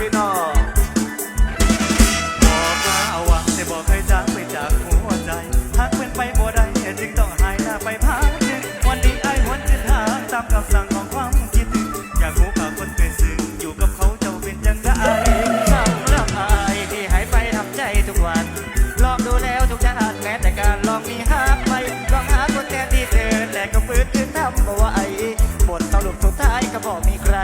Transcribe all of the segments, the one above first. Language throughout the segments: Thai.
พี่น้องบอกลาหวังแต่บอกให้จากไปจากหัวใจหากเป็นไปบ่ได้จึงต้องหายหน้าไปพักหนึ่งวันนี้ไอ้หวนจะนาาตามคำสั่งของความคิดถึงอยากหูปาวคนเป็นสื่ออยู่กับเขาเจ้าเป็นจังได้สำหรับอาที่หายไปทำใจทุกวัน ลองดูแล้วทุกชาติแม้แต่การลองมีหากไปลองหาคนแทนที่เธอแต่ก็ฟื้นคืนทำบ่ไหวบทสรุปสุดทายก็บอกมีใคร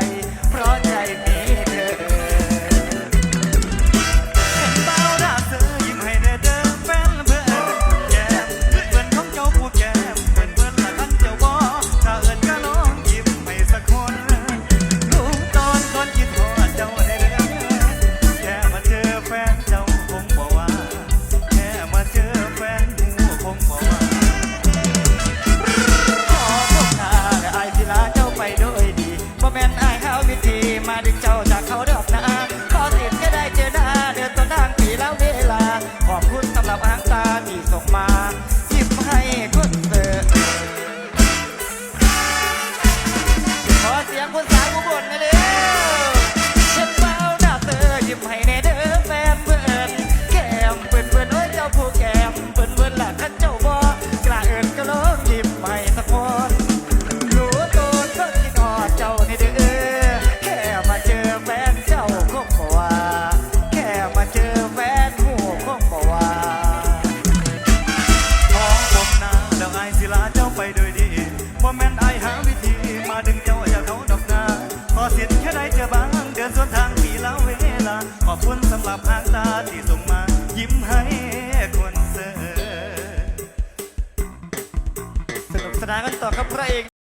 าวิธีมาดึงเจ้าจากเขาดอกนาพอสิทธิ์แค่ได้เจอบาง เดินสวนทางปีละเวลา ขอบคุณสำหรับหางตาที่ส่งมา ยิ้มให้คนเสอสนุกสนานกันต่อครับพระเอก